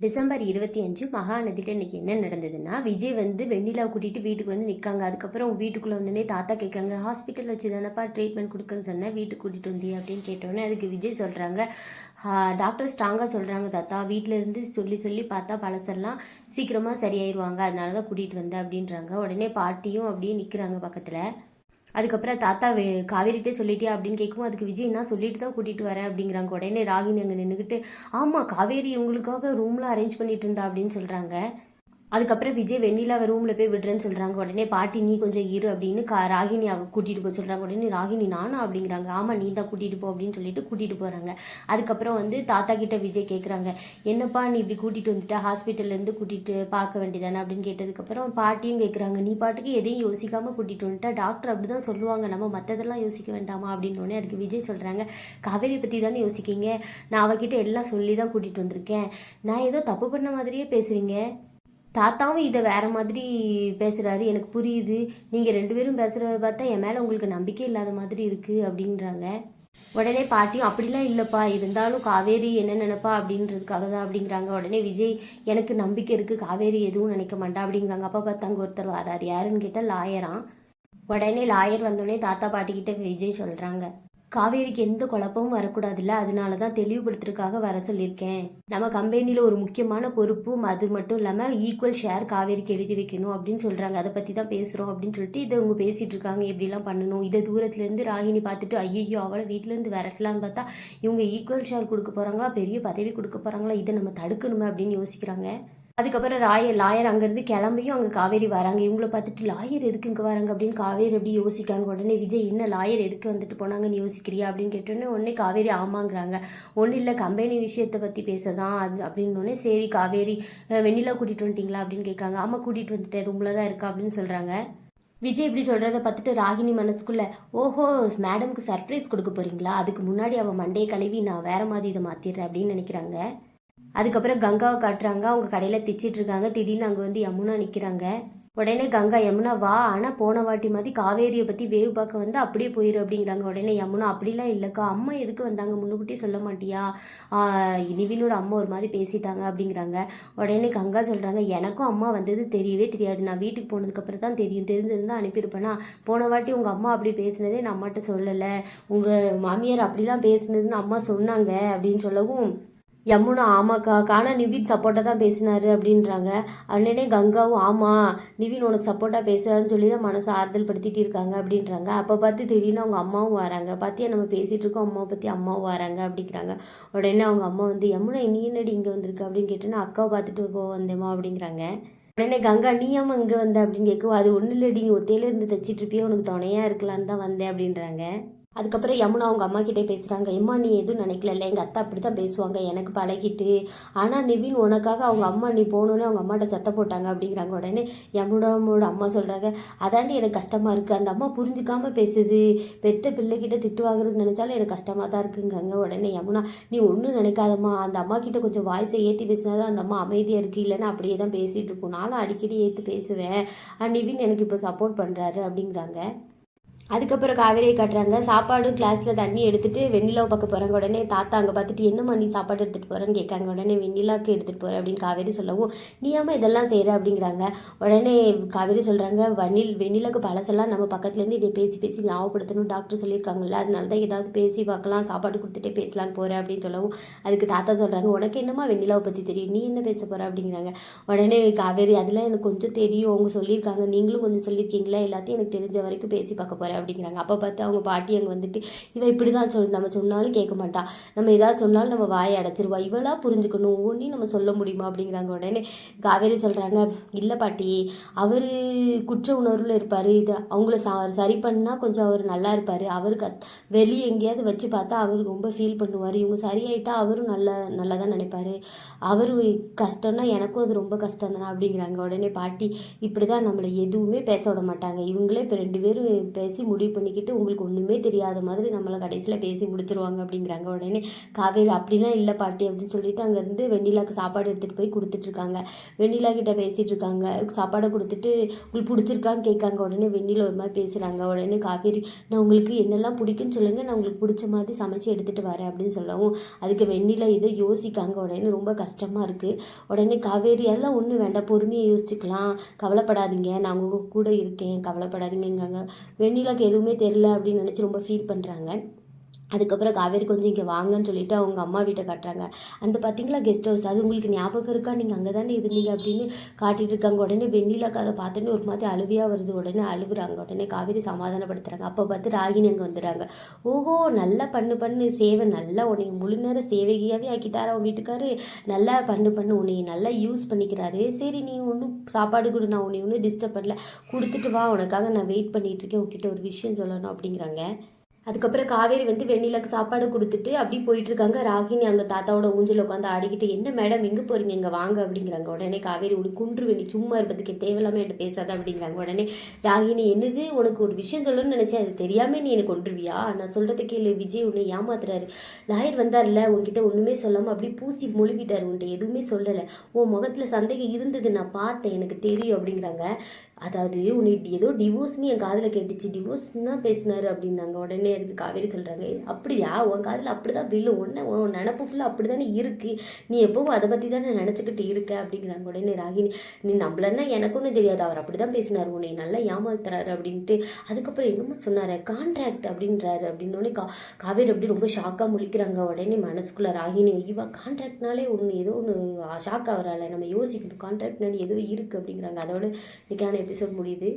December இருபத்தி அஞ்சு மகாநதியில் இன்னைக்கு என்ன நடந்ததுன்னா விஜய் வந்து வெண்ணிலா கூட்டிட்டு வீட்டுக்கு வந்து நிற்காங்க அதுக்கப்புறம் வீட்டுக்குள்ளே வந்தோடனே தாத்தா கேட்காங்க ஹாஸ்பிட்டல் வச்சு தானப்பா ட்ரீட்மெண்ட் கொடுக்குன்னு சொன்னேன் வீட்டுக்கு கூட்டிகிட்டு வந்தியா? அப்படின்னு கேட்டோன்னே அதுக்கு விஜய் சொல்கிறாங்க டாக்டர் ஸ்ட்ராங்காக சொல்கிறாங்க தாத்தா. வீட்டில் இருந்து சொல்லி சொல்லி பார்த்தா பழசெல்லாம் சீக்கிரமாக சரியாயிருவாங்க. அதனால தான் கூட்டிகிட்டு வந்தேன் அப்படின்றாங்க. உடனே பாட்டியும் அப்படியே நிற்கிறாங்க பக்கத்தில். அதுக்கப்புறம் தாத்தா வே காவேரிட்டே சொல்லிட்டியா அப்படின்னு கேட்கும் அதுக்கு விஜய் என்ன சொல்லிட்டு தான் கூட்டிகிட்டு வரேன் அப்படிங்கிறாங்க. உடனே ராகினி அங்கே நின்றுக்கிட்டு ஆமாம் காவேரி உங்களுக்காக ரூம்லாம் அரேஞ்ச் பண்ணிட்டு இருந்தா அப்படின்னு சொல்கிறாங்க அதுக்கப்புறம் விஜய் வெண்ணிலாவை ரூமில் போய் விடுறேன்னு சொல்கிறாங்க உடனே பாட்டி நீ கொஞ்சம் இரு அப்படின்னு கா ராகினி அவ கூட்டிகிட்டு போக சொல்கிறாங்க உடனே ராகினி நானா? அப்படிங்கிறாங்க. ஆமாம் நீ தான் கூட்டிகிட்டு போ அப்படின்னு சொல்லிட்டு கூட்டிகிட்டு போகிறாங்க அதுக்கப்புறம் வந்து தாத்தா கிட்ட விஜய் கேட்குறாங்க என்னப்பா நீ இப்படி கூட்டிகிட்டு வந்துட்டா? ஹாஸ்பிட்டல்லேருந்து கூட்டிகிட்டு பார்க்க வேண்டியதானே? அப்படின்னு கேட்டதுக்கப்புறம் பாட்டியும் கேட்குறாங்க நீ பாட்டுக்கு எதையும் யோசிக்காமல் கூட்டிகிட்டு வந்துட்டா? டாக்டர் அப்படி தான் சொல்லுவாங்க. நம்ம மற்றதெல்லாம் யோசிக்க வேண்டாமா? அப்படின்னு உடனே அதுக்கு விஜய் சொல்கிறாங்க காவேரி பற்றி தானே யோசிக்கிங்க நான் அவகிட்ட எல்லாம் சொல்லி தான் கூட்டிகிட்டு வந்திருக்கேன். நான் ஏதோ தப்பு பண்ண மாதிரியே பேசுகிறீங்க தாத்தாவும் இதை வேற மாதிரி பேசுகிறாரு எனக்கு புரியுது. நீங்கள் ரெண்டு பேரும் பேசுகிறத பார்த்தா என் மேலே உங்களுக்கு நம்பிக்கை இல்லாத மாதிரி இருக்குது அப்படின்றாங்க. உடனே பாட்டியும் அப்படிலாம் இல்லைப்பா. இருந்தாலும் காவேரி என்ன நினைப்பா அப்படின்றதுக்காக தான் அப்படிங்கிறாங்க. உடனே விஜய் எனக்கு நம்பிக்கை இருக்குது காவேரி எதுவும் நினைக்க மாட்டா அப்படிங்கிறாங்க. அப்பா பார்த்து அங்கே ஒருத்தர் வராரு. யாருன்னு கேட்டால் லாயராம் உடனே லாயர் வந்தோடனே தாத்தா பாட்டிக்கிட்ட விஜய் சொல்கிறாங்க காவேரிக்கு எந்த குழப்பமும் வரக்கூடாதுல்ல? அதனால தான் தெளிவுபடுத்துறதுக்காக வர சொல்லியிருக்கேன். நம்ம கம்பெனியில் ஒரு முக்கியமான பொறுப்பும் அது மட்டும் இல்லாமல் ஈக்குவல் ஷேர் காவேரிக்கு எழுதி வைக்கணும் அப்படின்னு சொல்கிறாங்க அதை பற்றி தான் பேசுகிறோம் அப்படின்னு சொல்லிட்டு இதை அவங்க பேசிகிட்டு இருக்காங்க. இப்படிலாம் பண்ணணும்? இதை தூரத்துலேருந்து ராகினி பார்த்துட்டு ஐயோ அவளை வீட்டிலேருந்து விரட்டலான்னு பார்த்தா இவங்க ஈக்குவல் ஷேர் கொடுக்க போகிறாங்களா பெரிய பதவி கொடுக்க போகிறாங்களா இதை நம்ம தடுக்கணுமே அப்படின்னு யோசிக்கிறாங்க. அதுக்கப்புறம் ராயர் லாயர் அங்கேருந்து கிளம்பியும் அங்கே காவேரி வராங்க. இவங்கள பார்த்துட்டு லாயர் எதுக்கு இங்கே வராங்க? அப்படின்னு காவேரி எப்படி யோசிக்காங்க? உடனே விஜய் என்ன லாயர் எதுக்கு வந்துட்டு போனாங்கன்னு யோசிக்கிறியா? அப்படின்னு கேட்டோன்னே உடனே காவேரி ஆமாங்கிறாங்க. ஒன்றும் இல்லை கம்பெனி விஷயத்தை பற்றி பேசதான் அது அப்படின்னோடனே சரி காவேரி வெண்ணிலா கூட்டிகிட்டு வந்துட்டீங்களா? அப்படின்னு கேட்காங்க. ஆமாம் கூட்டிகிட்டு வந்துட்டேன். ரூமில் தான் இருக்கா? அப்படின்னு சொல்கிறாங்க விஜய் இப்படி சொல்கிறத பார்த்துட்டு ராகினி மனசுக்குள்ளே ஓஹோ மேடம்க்கு சர்ப்ரைஸ் கொடுக்க போகிறீங்களா அதுக்கு முன்னாடி அவள் மண்டையை கழுவி நான் வேறு மாதிரி இதை மாற்றிடுறேன் அப்படின்னு நினைக்கிறாங்க. அதுக்கப்புறம் கங்காவை காட்டுறாங்க. அவங்க கடையில் திச்சிட்டு இருக்காங்க திடீர்னு அங்கே வந்து யமுனா நிற்கிறாங்க உடனே கங்கா யமுனா வா. ஆனால் போன வாட்டி மாதிரி காவேரியை பற்றி வேவு பார்க்க வந்து அப்படியே போயிரு அப்படிங்கிறாங்க. உடனே யமுனா அப்படிலாம் இல்லைக்கா. அம்மா எதுக்கு வந்தாங்க? முன்னுக்கூட்டியே சொல்ல மாட்டியா? ஆஹ் நிவினோட அம்மா ஒரு மாதிரி பேசிட்டாங்க அப்படிங்கிறாங்க. உடனே கங்கா சொல்கிறாங்க எனக்கும் அம்மா வந்தது தெரியவே தெரியாது. நான் வீட்டுக்கு போனதுக்கப்புறம் தான் தெரியும். தெரிஞ்சிருந்தா அனுப்பியிருப்பேனா? போன வாட்டி உங்கள் அம்மா அப்படி பேசினதே நான் அம்மாட்ட சொல்லலை. உங்கள் மாமியார் அப்படிலாம் பேசினதுன்னு அம்மா சொன்னாங்க அப்படின்னு சொல்லவும் யமுனா ஆமாக்கா. காணா நிவின் சப்போர்ட்டாக தான் பேசினாரு அப்படின்றாங்க. அண்ணனே கங்காவும் ஆமாம் நிவின் உனக்கு சப்போர்ட்டாக பேசுகிறான்னு சொல்லி தான் மனசை ஆறுதல் படுத்திட்டு இருக்காங்க அப்படின்றாங்க. அப்போ பார்த்து திடீர்னு அவங்க அம்மாவும் வராங்க. பார்த்தியா நம்ம பேசிகிட்டு இருக்கோம் அம்மாவை பற்றி அம்மாவும் வராங்க அப்படிங்கிறாங்க. உடனே அவங்க அம்மா வந்து யமுனா நீ என்னடி இங்கே வந்திருக்கு? அப்படின்னு கேட்டோன்னா அக்காவை பார்த்துட்டு போ வந்தேம்மா அப்படிங்கிறாங்க. உடனே கங்கா நீ ஏம்மா இங்கே வந்த? அப்படின்னு கேட்கும் அது ஒன்றும் இல்லடி நீ ஒத்தையில இருந்து தைச்சிட்டு இருப்பியே உனக்கு துணையாக இருக்கலான்னு தான் வந்தேன் அப்படின்றாங்க. அதுக்கப்புறம் யமுனா அவங்க அம்மா கிட்டே பேசுகிறாங்க எம்மா நீ எதுவும் நினைக்கல எங்கள் அத்தை அப்படி தான் பேசுவாங்க எனக்கு பழகிட்டு. ஆனால் நிவின் உனக்காக அவங்க அம்மா நீ போனோன்னே அவங்க அம்மாட்ட சத்த போட்டாங்க அப்படிங்கிறாங்க. உடனே யமுனாவோட அம்மா சொல்கிறாங்க அதாண்டி எனக்கு கஷ்டமாக இருக்குது அந்த அம்மா புரிஞ்சுக்காம பேசுது. பெத்த பிள்ளைகிட்ட திட்டு வாங்குறது நினச்சாலும் எனக்கு கஷ்டமாக தான் இருக்குங்காங்க. உடனே யமுனா நீ ஒன்றும் நினைக்காதம்மா அந்த அம்மா கிட்ட கொஞ்சம் வாய்ஸை ஏற்றி பேசினா தான் அந்த அம்மா அமைதியாக இருக்குது இல்லைன்னா அப்படியே தான் பேசிகிட்டு இருக்கும். நானும் அடிக்கடி ஏற்றி பேசுவேன். நிவின் எனக்கு இப்போ சப்போர்ட் பண்ணுறாரு அப்படிங்கிறாங்க. அதுக்கப்புறம் காவேரியை காட்டுறாங்க சாப்பாடும் கிளாஸில் தண்ணி எடுத்துகிட்டு வெண்ணிலாவை பார்க்க போகிறாங்க உடனே தாத்தா அங்கே பார்த்துட்டு என்னம்மா நீ சாப்பாடு எடுத்துகிட்டு போகிறேன்னு கேட்காங்க. உடனே வெண்ணிலாவுக்கு எடுத்துகிட்டு போகிறேன் அப்படின்னு காவேரி சொல்லவும் நீ ஏமா இதெல்லாம் செய்கிற அப்படிங்கிறாங்க. உடனே காவேரி சொல்கிறாங்க வனில் வெண்ணிலாவுக்கு பழசெல்லாம் நம்ம பக்கத்துலேருந்து இதை பேசி பேசி ஞாபகப்படுத்தணும் டாக்டர் சொல்லியிருக்காங்கல்ல. அதனால தான் ஏதாவது பேசி பார்க்கலாம் சாப்பாடு கொடுத்துட்டே பேசலான்னு போகிறேன் அப்படின்னு சொல்லவும் அதுக்கு தாத்தா சொல்கிறாங்க உனக்கு என்னம்மா வெண்ணிலாவை பற்றி தெரியும்? நீ என்ன பேச போகிற அப்படிங்கிறாங்க. உடனே காவேரி அதெல்லாம் எனக்கு கொஞ்சம் தெரியும். அவங்க சொல்லியிருக்காங்க. நீங்களும் கொஞ்சம் சொல்லியிருக்கீங்களா? எல்லாத்தையும் எனக்கு தெரிஞ்ச வரைக்கும் பேசி பார்க்க போகிறேன் அப்படிங்கிறாங்க. அப்போ பார்த்து அவங்க பாட்டி அங்கே வந்துட்டு இவன் இப்படி தான் சொல் நம்ம சொன்னாலும் கேட்க மாட்டா. நம்ம ஏதாவது சொன்னாலும் நம்ம வாயை அடைச்சிருவா. இவளா புரிஞ்சுக்கணும். ஒவ்வொன்றையும் நம்ம சொல்ல முடியுமா? அப்படிங்கிறாங்க. உடனே காவேரி சொல்கிறாங்க இல்லை பாட்டி அவர் குற்ற உணர்வில் இருப்பார். இது அவங்கள ச சரி பண்ணால் கொஞ்சம் அவர் நல்லா இருப்பார். அவர் கஷ்ட வெளியே எங்கேயாவது வச்சு பார்த்தா அவர் ரொம்ப ஃபீல் பண்ணுவார். இவங்க சரியாயிட்டா அவரும் நல்லா நல்லா தான் நினைப்பார் அவர் கஷ்டம்னா எனக்கும் அது ரொம்ப கஷ்டம் தானே அப்படிங்கிறாங்க. உடனே பாட்டி இப்படி தான் நம்மளை எதுவுமே பேச விட மாட்டாங்க. இவங்களே இப்போ ரெண்டு பேரும் பேசி முடிவு பண்ணிக்கிட்டு உங்களுக்கு ஒன்றுமே தெரியாத மாதிரி நம்மளை கடைசியில் பேசி முடிச்சிருவாங்க அப்படிங்கிறாங்க. உடனே காவேரி அப்படிலாம் இல்லை பாட்டி அப்படின்னு சொல்லிட்டு அங்கேருந்து வெண்ணிலாக்கு சாப்பாடு எடுத்துகிட்டு போய் கொடுத்துட்ருக்காங்க. வெண்ணிலா கிட்ட பேசிகிட்டு இருக்காங்க. சாப்பாடை கொடுத்துட்டு உங்களுக்கு பிடிச்சிருக்கான்னு கேட்காங்க. உடனே வெண்ணிலா ஒரு மாதிரி பேசுகிறாங்க உடனே காவேரி நான் உங்களுக்கு என்னெல்லாம் பிடிக்குன்னு சொல்லுங்கள் நான் உங்களுக்கு பிடிச்ச மாதிரி சமைச்சு எடுத்துகிட்டு வரேன் அப்படின்னு சொல்லவும் அதுக்கு வெண்ணிலா இதை யோசிக்காங்க. உடனே ரொம்ப கஷ்டமாக இருக்குது உடனே காவேரி அதெல்லாம் ஒன்றும் வேண்டாம். பொறுமையை யோசிச்சுக்கலாம். கவலைப்படாதீங்க. நான் உங்கள் கூட இருக்கேன். கவலைப்படாதீங்கங்காங்க. எதுவுமே தெரில அப்படின்னு நினச்சி ரொம்ப ஃபீல் பண்ணுறாங்க அதுக்கப்புறம் காவேரி கொஞ்சம் இங்கே வாங்கன்னு சொல்லிட்டு அவங்க அம்மா வீட்டை காட்டுறாங்க. அந்த பார்த்தீங்களா கெஸ்ட் ஹவுஸ் அது உங்களுக்கு ஞாபகம் இருக்கா? நீங்கள் அங்கே தானே இருந்தீங்க அப்படின்னு காட்டிட்டு இருக்காங்க. உடனே வெண்ணிலா கதை பார்த்துட்டு ஒரு மாதிரி அழுவியாக வருது. உடனே அழுகுறாங்க உடனே காவேரி சமாதானப்படுத்துறாங்க. அப்போ பார்த்து ராகினி அங்கே வந்துடுறாங்க. ஓஹோ நல்லா பண்ணு பண்ணு. சேவை நல்லா உன்னை முழு நேர சேவகியாகவே ஆக்கிட்டார் அவன் வீட்டுக்காரு? நல்லா பண்ணு பண்ணு. உன்னை நல்லா யூஸ் பண்ணிக்கிறாரு. சரி நீ ஒன்றும் சாப்பாடு கொடு. நான் உன்னை ஒன்றும் டிஸ்டர்ப் பண்ணல. கொடுத்துட்டு வா. உனக்காக நான் வெயிட் பண்ணிகிட்ருக்கேன் இருக்கேன். ஒரு விஷயம் சொல்லணும் அப்படிங்கிறாங்க. அதுக்கப்புறம் காவேரி வந்து வெண்ணிலாக்கு சாப்பாடு கொடுத்துட்டு அப்படி போயிட்டு இருக்காங்க ராகினி அங்கே தாத்தாவோட ஊஞ்சல் உட்காந்து ஆடிக்கிட்டு என்ன மேடம் எங்கே போறீங்க? இங்கே வாங்க அப்படிங்கிறாங்க. உடனே காவேரி உனக்கு குன்று வெண்ணி சும்மா இருப்பதுக்கு தேவையில்லாமல் என்கிட்ட பேசாத அப்படிங்கிறாங்க. உடனே ராகினி என்னது? உனக்கு ஒரு விஷயம் சொல்லணும்னு நினச்சேன். அது தெரியாமல் நீ எனக்கு கொண்டுருவியா நான் சொல்கிறத இல்லை விஜய் உன்னை ஏமாத்துறாரு. லாயர் வந்தார்ல உன்கிட்ட ஒன்றுமே சொல்லாமல் அப்படியே பூசி மொழிவிட்டார் உன்கிட்ட எதுவுமே சொல்லலை. உன் முகத்தில் சந்தேகம் இருந்தது. நான் பார்த்தேன். எனக்கு தெரியும் அப்படிங்கிறாங்க. அதாவது உன்னை ஏதோ டிவோர்ஸ்னு என் காதில் கேட்டுச்சு. டிவோர்ஸ் தான் பேசினாரு அப்படின்னாங்க. உடனே அதுக்கு காவேரி சொல்கிறாங்க அப்படியா? உன் காதில் அப்படி தான் விழும். உன்ன உன் நினப்பு ஃபுல்லாக அப்படி தானே இருக்குது நீ எப்பவும் அதை பற்றி தானே நினச்சிக்கிட்டு இருக்க? அப்படிங்கிறாங்க உடனே ராகினி. நீ நம்மளன்னா எனக்கு ஒன்றும் தெரியாது. அவர் அப்படி தான் பேசினார். உன்னை நல்லா ஏமாத்துறாரு அப்படின்ட்டு அதுக்கப்புறம் என்னமோ சொன்னார் கான்ட்ராக்ட் அப்படின்றாரு. அப்படின்னோடனே கா காவேரி அப்படி ரொம்ப ஷாக்காக முழிக்கிறாங்க. உடனே மனசுக்குள்ளே ராகினி இவா கான்ட்ராக்ட்னாலே ஒன்று ஏதோ ஒன்று ஷாக் ஆகிறாள். நம்ம யோசிக்கணும். கான்ட்ராக்ட்னால ஏதோ இருக்குது அப்படிங்கிறாங்க. அதோட இன்னைக்கான எபிசோட் முடியுது